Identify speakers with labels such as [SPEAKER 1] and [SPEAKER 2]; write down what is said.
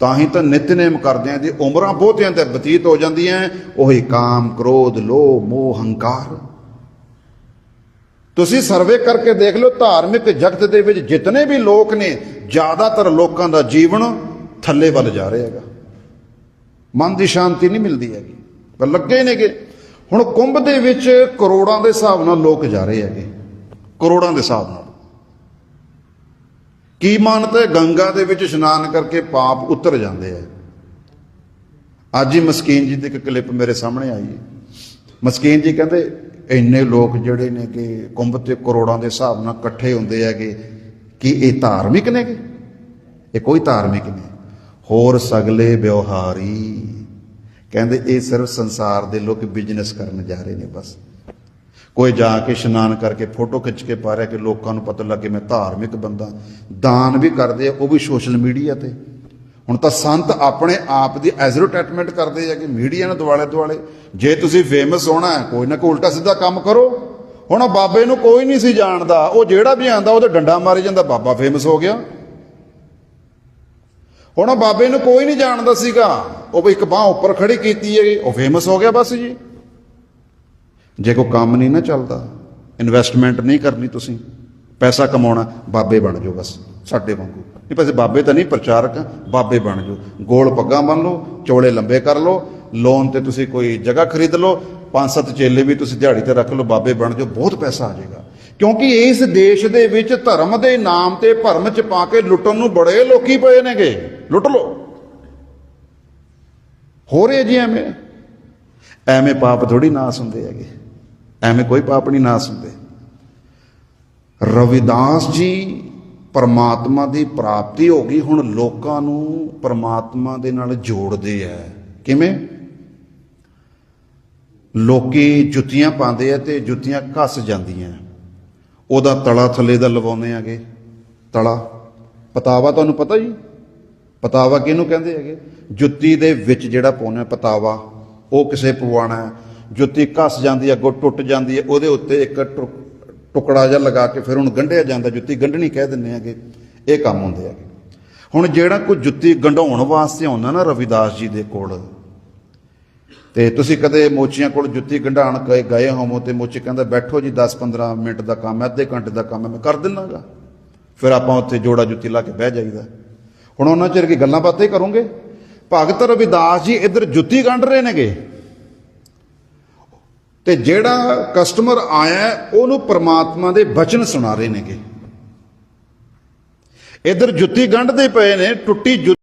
[SPEAKER 1] ਤਾਂ ਹੀ ਤਾਂ ਨਿਤਨੇਮ ਕਰਦੇ ਆ ਜੀ। ਉਮਰਾਂ ਬਹੁਤਿਆਂ ਤੇ ਬਤੀਤ ਹੋ ਜਾਂਦੀਆਂ ਉਹੀ ਕਾਮ, ਕ੍ਰੋਧ, ਲੋਭ, ਮੋਹ, ਹੰਕਾਰ। ਤੁਸੀਂ ਸਰਵੇ ਕਰਕੇ ਦੇਖ ਲਓ, ਧਾਰਮਿਕ ਜਗਤ ਦੇ ਵਿੱਚ ਜਿਤਨੇ ਵੀ ਲੋਕ ਨੇ, ਜ਼ਿਆਦਾਤਰ ਲੋਕਾਂ ਦਾ ਜੀਵਨ ਥੱਲੇ ਵੱਲ ਜਾ ਰਿਹਾ ਹੈਗਾ। ਮਨ ਦੀ ਸ਼ਾਂਤੀ ਨਹੀਂ ਮਿਲਦੀ ਹੈਗੀ। ਪਰ ਲੱਗੇ ਨੇਗੇ। ਹੁਣ ਕੁੰਭ ਦੇ ਵਿੱਚ ਕਰੋੜਾਂ ਦੇ ਹਿਸਾਬ ਨਾਲ ਲੋਕ ਜਾ ਰਹੇ ਹੈਗੇ। ਕਰੋੜਾਂ ਦੇ ਹਿਸਾਬ ਨਾਲ। ਕੀ ਮਾਨਤ ਹੈ ਗੰਗਾ ਦੇ ਵਿੱਚ ਇਸ਼ਨਾਨ ਕਰਕੇ ਪਾਪ ਉਤਰ ਜਾਂਦੇ ਆ? ਅੱਜ ਹੀ ਮਸਕੀਨ ਜੀ ਦੀ ਇੱਕ ਕਲਿੱਪ ਮੇਰੇ ਸਾਹਮਣੇ ਆਈ ਹੈ। ਮਸਕੀਨ ਜੀ ਕਹਿੰਦੇ, ਇੰਨੇ ਲੋਕ ਜਿਹੜੇ ਨੇ ਕਿ ਕੁੰਭ ਤੇ ਕਰੋੜਾਂ ਦੇ ਹਿਸਾਬ ਨਾਲ ਇਕੱਠੇ ਹੁੰਦੇ ਹੈਗੇ, ਕਿ ਇਹ ਧਾਰਮਿਕ ਨੇਗੇ? ਇਹ ਕੋਈ ਧਾਰਮਿਕ ਨਹੀਂ। ਹੋਰ ਸਗਲੇ ਵਿਵਹਾਰੀ। ਕਹਿੰਦੇ, ਇਹ ਸਿਰਫ ਸੰਸਾਰ ਦੇ ਲੋਕ ਬਿਜ਼ਨਸ ਕਰਨ ਜਾ ਰਹੇ ਨੇ ਬਸ। ਕੋਈ ਜਾ ਕੇ ਇਸ਼ਨਾਨ ਕਰਕੇ ਫੋਟੋ ਖਿੱਚ ਕੇ ਪਾ ਰਿਹਾ ਕਿ ਲੋਕਾਂ ਨੂੰ ਪਤਾ ਲੱਗੇ ਮੈਂ ਧਾਰਮਿਕ ਬੰਦਾ, ਦਾਨ ਵੀ ਕਰਦੇ ਆ, ਉਹ ਵੀ ਸੋਸ਼ਲ ਮੀਡੀਆ ਤੇ। ਹੁਣ ਤਾਂ ਸੰਤ ਆਪਣੇ ਆਪ ਦੀ ਐਡਵਰਟਾਈਜ਼ਮੈਂਟ ਕਰਦੇ ਆ ਕਿ ਮੀਡੀਆ ਨੂੰ ਦੁਆਲੇ ਦੁਆਲੇ, ਜੇ ਤੁਸੀਂ ਫੇਮਸ ਹੋਣਾ ਹੈ, ਕੋਈ ਨਾ ਕੋਈ ਉਲਟਾ ਸਿੱਧਾ ਕੰਮ ਕਰੋ। ਹੁਣ ਬਾਬੇ ਨੂੰ ਕੋਈ ਨਹੀਂ ਸੀ ਜਾਣਦਾ, ਉਹ ਜਿਹੜਾ ਵੀ ਆਂਦਾ, ਉਹਦੇ ਡੰਡਾ ਮਾਰੀ ਜਾਂਦਾ, ਬਾਬਾ ਫੇਮਸ ਹੋ ਗਿਆ। ਹੁਣ ਬਾਬੇ ਨੂੰ ਕੋਈ ਨਹੀਂ ਜਾਣਦਾ ਸੀਗਾ, ਉਹ ਵੀ ਇੱਕ ਬਾਹ ਉੱਪਰ ਖੜੀ ਕੀਤੀ ਹੈ ਉਹ ਫੇਮਸ ਹੋ ਗਿਆ ਬਸ ਜੀ। ਜੇ ਕੋਈ ਕੰਮ ਨਹੀਂ ਨਾ ਚੱਲਦਾ ਇਨਵੈਸਟਮੈਂਟ ਨਹੀਂ ਕਰਨੀ ਤੁਸੀਂ, ਪੈਸਾ ਕਮਾਉਣਾ, ਬਾਬੇ ਬਣ ਜਾਓ ਬਸ, ਸਾਡੇ ਵਾਂਗੂ। ਨਹੀਂ ਪੈਸੇ ਬਾਬੇ ਤਾਂ ਨਹੀਂ, ਪ੍ਰਚਾਰਕ ਬਾਬੇ ਬਣ ਜਾਓ। ਗੋਲ ਪੱਗਾਂ ਬੰਨ ਲਓ ਚੌੜੇ ਲੰਬੇ ਕਰ ਲਓ ਲੋਨ ਤੇ ਤੁਸੀਂ ਕੋਈ ਜਗ੍ਹਾ ਖਰੀਦ ਲਓ ਪੰਜ ਸੱਤ ਚੇਲੇ ਵੀ ਤੁਸੀਂ ਦਿਹਾੜੀ ਤੇ ਰੱਖ ਲਓ, ਬਾਬੇ ਬਣ ਜਾਓ, ਬਹੁਤ ਪੈਸਾ ਆ ਜਾਏਗਾ। ਕਿਉਂਕਿ ਇਸ ਦੇਸ਼ ਦੇ ਵਿੱਚ ਧਰਮ ਦੇ ਨਾਮ ਤੇ ਭਰਮ ਚ ਪਾ ਕੇ ਲੁੱਟਣ ਨੂੰ ਬੜੇ ਲੋਕੀ ਪਏ ਨੇਗੇ। ਲੁੱਟ ਲਓ। ਹੋ ਰਹੇ ਜੀ ਐਵੇਂ। ਐਵੇਂ ਪਾਪ ਥੋੜੀ ਨਾਸ ਹੁੰਦੇ ਹੈਗੇ। ਐਵੇਂ ਕੋਈ ਪਾਪ ਨਹੀਂ ਨਾਸ ਹੁੰਦੇ ਰਵਿਦਾਸ ਜੀ ਪਰਮਾਤਮਾ ਦੀ ਪ੍ਰਾਪਤੀ ਹੋ ਗਈ, ਹੁਣ ਲੋਕਾਂ ਨੂੰ ਪਰਮਾਤਮਾ ਦੇ ਨਾਲ ਜੋੜਦੇ ਆ। ਕਿਵੇਂ? ਲੋਕੀ ਜੁੱਤੀਆਂ ਪਾਉਂਦੇ ਆ ਤੇ ਜੁੱਤੀਆਂ ਘਸ ਜਾਂਦੀਆਂ। ਉਹਦਾ ਤਲਾ ਥੱਲੇ ਦਾ ਲਵਾਉਂਦੇ ਆਗੇ। ਤਲਾ। ਪਤਾਵਾ ਤੁਹਾਨੂੰ ਪਤਾ ਜੀ? ਪਤਾਵਾ ਕਿਹਨੂੰ ਕਹਿੰਦੇ ਹੈਗੇ? ਜੁੱਤੀ ਦੇ ਵਿੱਚ ਜਿਹੜਾ ਪਾਉਂਦੇ ਆ ਪਤਾਵਾ, ਉਹ ਕਿਸੇ ਪਵਾਣਾ ਜੁੱਤੀ ਘਸ ਜਾਂਦੀ ਹੈ ਅੱਗੋਂ ਟੁੱਟ ਜਾਂਦੀ ਹੈ ਉਹਦੇ ਉੱਤੇ ਇੱਕ ਟੁ- ਟੁਕੜਾ ਜਿਹਾ ਲਗਾ ਕੇ ਫਿਰ ਉਹਨੂੰ ਗੰਢਿਆ ਜਾਂਦਾ, ਜੁੱਤੀ ਗੰਢਣੀ ਕਹਿ ਦਿੰਦੇ ਹੈਗੇ। ਇਹ ਕੰਮ ਹੁੰਦੇ ਹੈਗੇ। ਹੁਣ ਜਿਹੜਾ ਕੋਈ ਜੁੱਤੀ ਗੰਢਾਉਣ ਵਾਸਤੇ ਆਉਂਦਾ ਨਾ ਰਵਿਦਾਸ ਜੀ ਦੇ ਕੋਲ, ਤੇ ਤੁਸੀਂ ਕਦੇ ਮੋਚੀਆਂ ਕੋਲ ਜੁੱਤੀ ਗੰਢਾਣ ਗਏ ਗਏ ਹੋਵੋ ਤੇ ਮੋਚੀ ਕਹਿੰਦਾ, ਬੈਠੋ ਜੀ 10-15 ਮਿੰਟ ਦਾ ਕੰਮ ਹੈ, ਅੱਧੇ ਘੰਟੇ ਦਾ ਕੰਮ ਹੈ, ਮੈਂ ਕਰ ਦਿੰਨਾਗਾ ਫਿਰ ਆਪਾਂ ਉੱਥੇ ਜੋੜਾ ਜੁੱਤੀ ਲਾ ਕੇ ਬਹਿ ਜਾਈਦਾ। ਹੁਣ ਉਹਨਾਂ ਚਿਰ ਕੀ ਗੱਲਾਂ ਬਾਤਾਂ ਹੀ ਕਰੋਗੇ? ਭਗਤ ਰਵਿਦਾਸ ਜੀ ਇੱਧਰ ਜੁੱਤੀ ਗੰਢ ਰਹੇ ਨੇਗੇ। ਤੇ ਜਿਹੜਾ ਕਸਟਮਰ ਆਇਆ ਉਹਨੂੰ ਪ੍ਰਮਾਤਮਾ ਦੇ ਬਚਨ ਸੁਣਾ ਰਹੇ ਨੇਗੇ। ਇੱਧਰ ਜੁੱਤੀ ਗੰਢਦੇ ਪਏ ਨੇ, ਟੁੱਟੀ ਜੁੱਤੀ